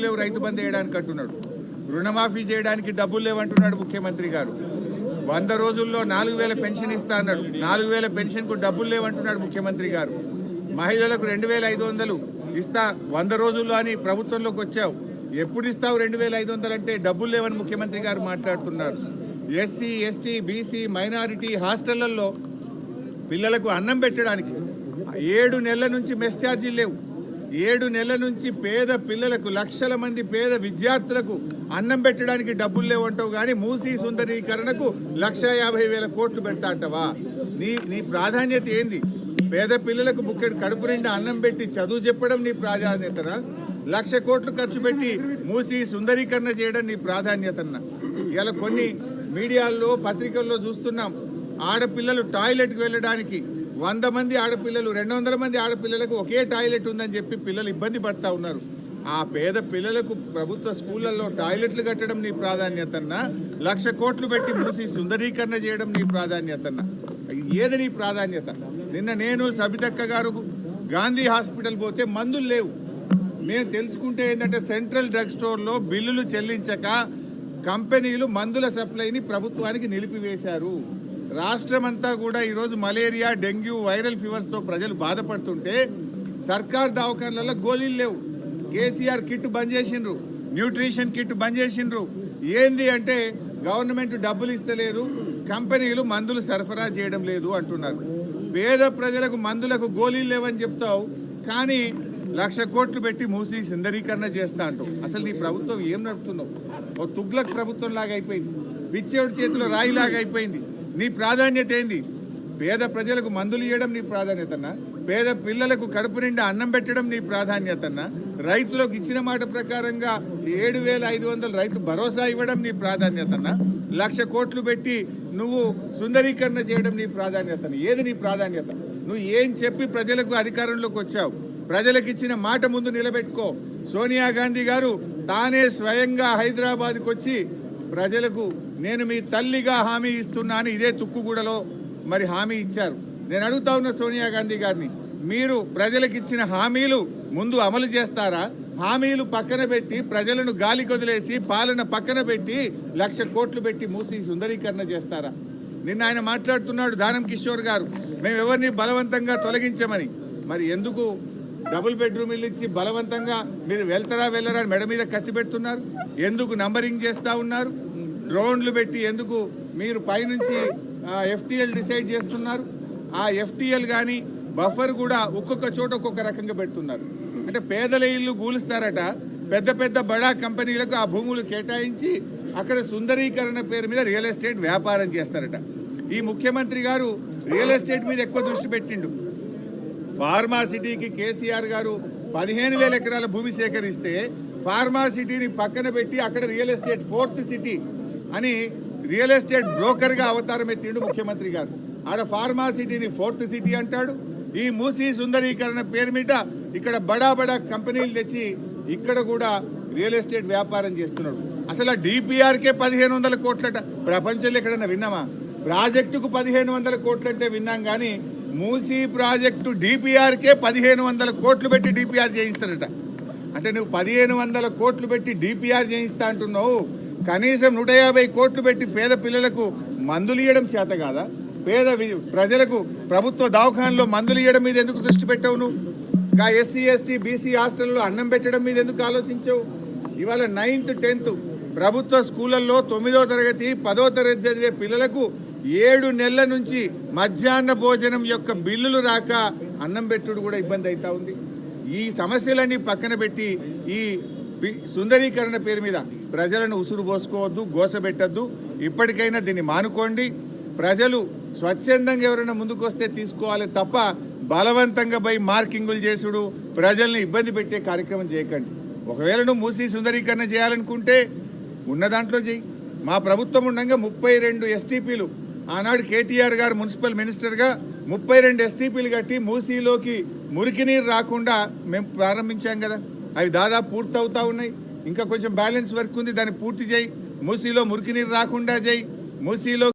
డబ్బులు లేవు రైతు బంద్ వేయడానికి అంటున్నాడు. రుణమాఫీ చేయడానికి డబ్బులు లేవంటున్నాడు ముఖ్యమంత్రి గారు. వంద రోజుల్లో నాలుగు వేల పెన్షన్ ఇస్తా అన్నాడు. నాలుగు వేల పెన్షన్కు డబ్బులు లేవంటున్నాడు ముఖ్యమంత్రి గారు. మహిళలకు రెండు వేల ఐదు వందలు ఇస్తా వంద రోజుల్లో అని ప్రభుత్వంలోకి వచ్చావు. ఎప్పుడు ఇస్తావు రెండు వేల ఐదు వందలు అంటే డబ్బులు లేవని ముఖ్యమంత్రి గారు మాట్లాడుతున్నారు. ఎస్సీ ఎస్టీ బీసీ మైనారిటీ హాస్టళ్ళలో పిల్లలకు అన్నం పెట్టడానికి ఏడు నెలల నుంచి మెస్ ఛార్జీలు లేవు. ఏడు నెలల నుంచి పేద పిల్లలకు లక్షల మంది పేద విద్యార్థులకు అన్నం పెట్టడానికి డబ్బులు లేవంటావు కానీ మూసీ సుందరీకరణకు లక్ష యాభై వేల కోట్లు పెడతా అంటవా? నీ నీ ప్రాధాన్యత ఏంది? పేద పిల్లలకు బుక్కెడు కడుపు నిండా అన్నం పెట్టి చదువు చెప్పడం నీ ప్రాధాన్యతనా? లక్ష కోట్లు ఖర్చు పెట్టి మూసి సుందరీకరణ చేయడం నీ ప్రాధాన్యతన్న ఇలా కొన్ని మీడియాల్లో పత్రికల్లో చూస్తున్నాం ఆడపిల్లలు టాయిలెట్కి వెళ్ళడానికి వంద మంది ఆడపిల్లలు రెండు వందల మంది ఆడపిల్లలకు ఒకే టాయిలెట్ ఉందని చెప్పి పిల్లలు ఇబ్బంది పడతా ఉన్నారు. ఆ పేద పిల్లలకు ప్రభుత్వ స్కూళ్ళల్లో టాయిలెట్లు కట్టడం నీ ప్రాధాన్యతన్నా లక్ష కోట్లు పెట్టి మూసి సుందరీకరణ చేయడం నీ ప్రాధాన్యతన్నా ఏది నీ ప్రాధాన్యత? నిన్న నేను సబితక్క గారు గాంధీ హాస్పిటల్ పోతే మందులు లేవు. మేము తెలుసుకుంటే ఏంటంటే సెంట్రల్ డ్రగ్ స్టోర్లో బిల్లులు చెల్లించక కంపెనీలు మందుల సప్లైని ప్రభుత్వానికి నిలిపివేశారు. రాష్ట్రమంతా కూడా ఈరోజు మలేరియా డెంగ్యూ వైరల్ ఫీవర్స్తో ప్రజలు బాధపడుతుంటే సర్కార్ దవాఖాన్లలో గోళీలు లేవు. కేసీఆర్ కిట్ బంద్ చేసిండ్రు. న్యూట్రిషన్ కిట్ బంద్ చేసిండ్రు. ఏంది అంటే గవర్నమెంట్ డబ్బులు ఇస్తలేదు కంపెనీలు మందులు సరఫరా చేయడం లేదు అంటున్నారు. పేద ప్రజలకు మందులకు గోళీలు లేవని చెప్తావు కానీ లక్ష కోట్లు పెట్టి మూసి సుందరీకరణ చేస్తా అంటూ. అసలు నీ ప్రభుత్వం ఏం నడుపుతున్నావు ఓ తుగ్లక్ ప్రభుత్వం లాగా అయిపోయింది పిచ్చేవుడి చేతిలో రాయిలాగా అయిపోయింది నీ ప్రాధాన్యత ఏంది? పేద ప్రజలకు మందులు ఇవ్వడం నీ ప్రాధాన్యతన్నా పేద పిల్లలకు కడుపు నిండా అన్నం పెట్టడం నీ ప్రాధాన్యతన్నా రైతులకు ఇచ్చిన మాట ప్రకారంగా ఏడు వేల ఐదు వందల రైతు భరోసా ఇవ్వడం నీ ప్రాధాన్యతన్నా లక్ష కోట్లు పెట్టి నువ్వు సుందరీకరణ చేయడం నీ ప్రాధాన్యత ఏది నీ ప్రాధాన్యత? నువ్వు ఏం చెప్పి ప్రజలకు అధికారంలోకి వచ్చావు? ప్రజలకు ఇచ్చిన మాట ముందు నిలబెట్టుకో. సోనియా గాంధీ గారు తానే స్వయంగా హైదరాబాద్కి వచ్చి ప్రజలకు నేను మీ తల్లిగా హామీ ఇస్తున్నాను ఇదే తుక్కుగూడలో మరి హామీ ఇచ్చారు. నేను అడుగుతా ఉన్న సోనియా గాంధీ గారిని మీరు ప్రజలకు ఇచ్చిన హామీలు ముందు అమలు చేస్తారా? హామీలు పక్కన పెట్టి ప్రజలను గాలి కొదిలేసి పాలన పక్కన పెట్టి లక్ష కోట్లు పెట్టి మూసి సుందరీకరణ చేస్తారా? నిన్న ఆయన మాట్లాడుతున్నాడు దానం కిషోర్ గారు. మేము ఎవరిని బలవంతంగా తొలగించమని. మరి ఎందుకు డబుల్ బెడ్రూమ్ ఇల్లు ఇచ్చి బలవంతంగా మీరు వెళ్తారా వెళ్ళరా అని మెడ మీద కత్తి పెడుతున్నారు. ఎందుకు నంబరింగ్ చేస్తూ ఉన్నారు? డ్రోన్లు పెట్టి ఎందుకు మీరు పైనుంచి ఎఫ్టీఎల్ డిసైడ్ చేస్తున్నారు? ఆ ఎఫ్టీఎల్ కానీ బఫర్ కూడా ఒక్కొక్క చోట ఒక్కొక్క రకంగా పెడుతున్నారు. అంటే పేదల ఇల్లు గూలుస్తారట. పెద్ద పెద్ద బడా కంపెనీలకు ఆ భూములు కేటాయించి అక్కడ సుందరీకరణ పేరు మీద రియల్ ఎస్టేట్ వ్యాపారం చేస్తారట. ఈ ముఖ్యమంత్రి గారు రియల్ ఎస్టేట్ మీద ఎక్కువ దృష్టి పెట్టిండు. ఫార్మా సిటీకి కేసీఆర్ గారు పదిహేను వేల ఎకరాల భూమి సేకరిస్తే ఫార్మా సిటీని పక్కన పెట్టి అక్కడ రియల్ ఎస్టేట్ ఫోర్త్ సిటీ అని రియల్ ఎస్టేట్ బ్రోకర్గా అవతారం ఎత్తిండు ముఖ్యమంత్రి గారు. ఆడ ఫార్మా సిటీని ఫోర్త్ సిటీ అంటాడు. ఈ మూసీ సుందరీకరణ పేరు మీద ఇక్కడ బడా బడా కంపెనీలు తెచ్చి ఇక్కడ కూడా రియల్ ఎస్టేట్ వ్యాపారం చేస్తున్నాడు. అసలు డిపిఆర్కే పదిహేను వందల కోట్లట ప్రపంచంలో ఎక్కడన్నా విన్నామా? ప్రాజెక్టుకు పదిహేను వందల కోట్లంటే విన్నాం కానీ మూసీ ప్రాజెక్టు డిపిఆర్కే పదిహేను వందల కోట్లు పెట్టి డిపిఆర్ చేయిస్తారట. అంటే నువ్వు పదిహేను వందల కోట్లు పెట్టి డిపిఆర్ చేయిస్తా అంటున్నావు. కనీసం నూట యాభై కోట్లు పెట్టి పేద పిల్లలకు మందులు ఇవ్వడం చేత కాదా? పేద వి- ప్రజలకు ప్రభుత్వ దవాఖానలో మందులు ఇవ్వడం మీద ఎందుకు దృష్టి పెట్టావు నువ్వు? ఇంకా ఎస్సీ ఎస్టీ బీసీ హాస్టల్లో అన్నం పెట్టడం మీద ఎందుకు ఆలోచించావు? ఇవాళ నైన్త్ టెన్త్ ప్రభుత్వ స్కూళ్ళల్లో తొమ్మిదో తరగతి పదో తరగతి చదివే పిల్లలకు ఏడు నెలల నుంచి మధ్యాహ్న భోజనం యొక్క బిల్లులు రాక అన్నం పెట్టుడు కూడా ఇబ్బంది అవుతా ఉంది. ఈ సమస్యలన్నీ పక్కన పెట్టి ఈ పి- సుందరీకరణ పేరు మీద ప్రజలను ఉసురు పోసుకోవద్దు గోసబెట్టద్దు ఇప్పటికైనా దీన్ని మానుకోండి. ప్రజలు స్వచ్ఛందంగా ఎవరైనా ముందుకు వస్తే తీసుకోవాలి తప్ప బలవంతంగా పోయి మార్కింగులు చేసుడు ప్రజల్ని ఇబ్బంది పెట్టే కార్యక్రమం చేయకండి. ఒకవేళ నువ్వు మూసి సుందరీకరణ చేయాలనుకుంటే ఉన్న దాంట్లో చెయ్యి మా ప్రభుత్వం ఉండగా ముప్పై రెండు ఎస్టీపీలు ఆనాడు కేటీఆర్ గారు మున్సిపల్ మినిస్టర్గా ముప్పై రెండు ఎస్టీపీలు కట్టి మూసీలోకి మురికి నీరు రాకుండా మేము ప్రారంభించాం కదా. అవి దాదాపు పూర్తవుతా ఉన్నాయి. ఇంకా కొంచెం బ్యాలెన్స్ వర్క్ ఉంది దాన్ని పూర్తి చేయి. మూసీలో మురికి నీరు రాకుండా చేయి. మూసీలో